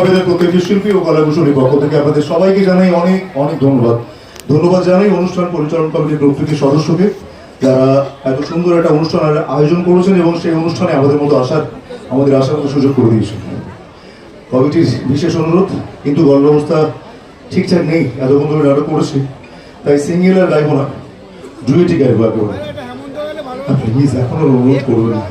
আবেদের প্রত্যেকটি শিল্পী ও কলাকুশলীর পক্ষ থেকে আপনাদের সবাইকে জানাই অনেক অনেক ধন্যবাদ। ধন্যবাদ জানাই অনুষ্ঠান পরিচালন কমিটির প্রত্যেকটি সদস্যকে যারা এত সুন্দর একটা অনুষ্ঠান আয়োজন করেছেন এবং সেই অনুষ্ঠানে আমাদের মতো আসার, আমাদের আসার মতো সুযোগ করে দিয়েছেন। কমিটির বিশেষ অনুরোধ, কিন্তু গল্প অবস্থা ঠিকঠাক নেই এতক্ষণ ধরে নাটক করেছি, তাই সিঙ্গেল আর গাইব না ডুয়েটি গাইব একেবারে প্লিজ এখন আর অনুরোধ করবেন না।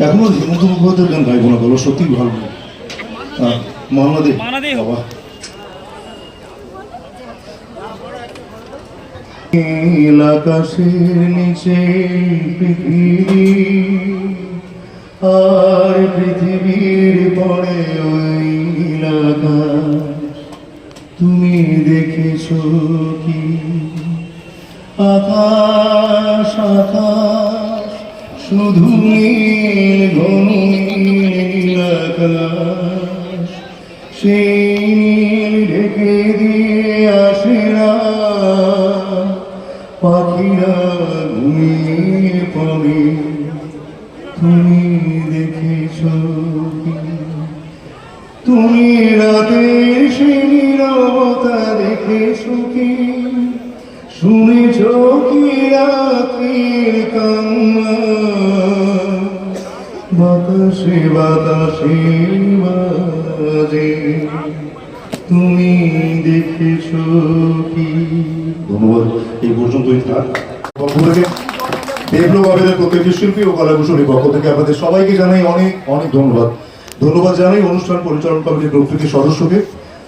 এখনও হেমন্ত মুখোপাধ্যায়ের গান গাইবো না বলো সত্যি ভালো মহানা দে দেই হোক। বাবা। নীল আকাশের নিচে পৃথিবী। আর পৃথিবীর পরে ওই আকাশ। তুমি দেখেছ কি? আকাশ আকাশ, শুধু নীল ঘন তুমি দেখেছ তুমি সেই নীরবতা দেখেছ কি শুনেছ কি রাত্রির কান্না বাতাসে বাতাসে বাজে তুমি দেখেছ এই পর্যন্তই থাক দেবলোক আবেদের প্রত্যেকটি শিল্পী ও কলাকুশলীর পক্ষ থেকে আপনাদের সবাইকে জানাই অনেক অনেক ধন্যবাদ। ধন্যবাদ জানাই অনুষ্ঠান পরিচালন কমিটির প্রত্যেকটি সদস্যকে,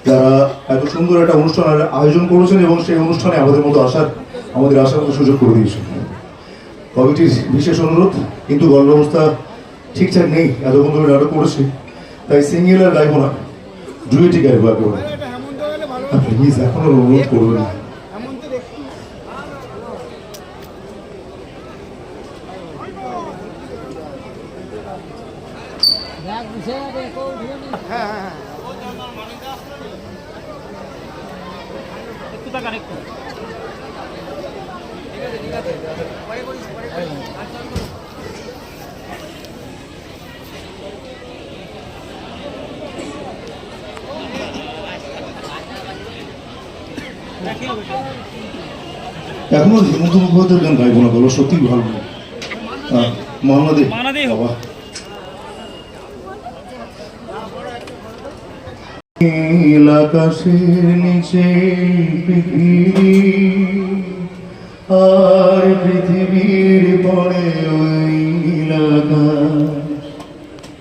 যারা এত সুন্দর একটা অনুষ্ঠান আয়োজন করেছেন এবং সেই অনুষ্ঠানে আমাদের মতো আসার, আমাদের আসার মতো সুযোগ করে দিয়েছেন। কমিটির বিশেষ অনুরোধ, কিন্তু গল্প অবস্থা ঠিকঠাক নেই, এতক্ষণ ধরে নাটক করেছি, তাই সিঙ্গেল আর গাইব না ডুয়েটি গাইব একেবারে প্লিজ এখন আর অনুরোধ করবেন না। এখনও হেমন্ত মুখোপাধ্যায়ের গান গাইবো না বলো সত্যি ভালো মহানা দে দেই হোক। বাবা। নীল আকাশের নিচে পৃথিবী। আর পৃথিবীর পরে ওই নীল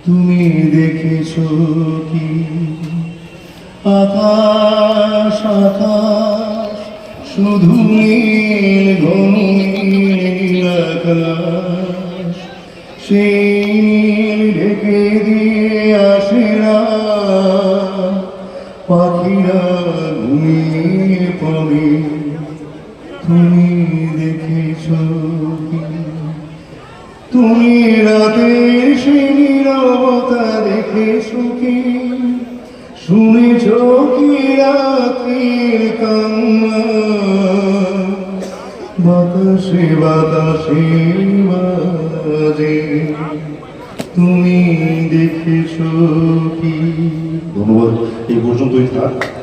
তুমি দেখেছ কি? আকাশ আকাশ, শুধু নীল, ঘন নীল আকাশ। সেই পাখিরা ঘুমিয়ে পড়ে। তুমি দেখেছ তুমি রাতের সেই নীরবতা দেখেছ কি? শুনেছ কি রাত্রির কান্না? বাতাসে বাতাসে বাজে। তুমি দেখেছ এই পর্যন্তই থাক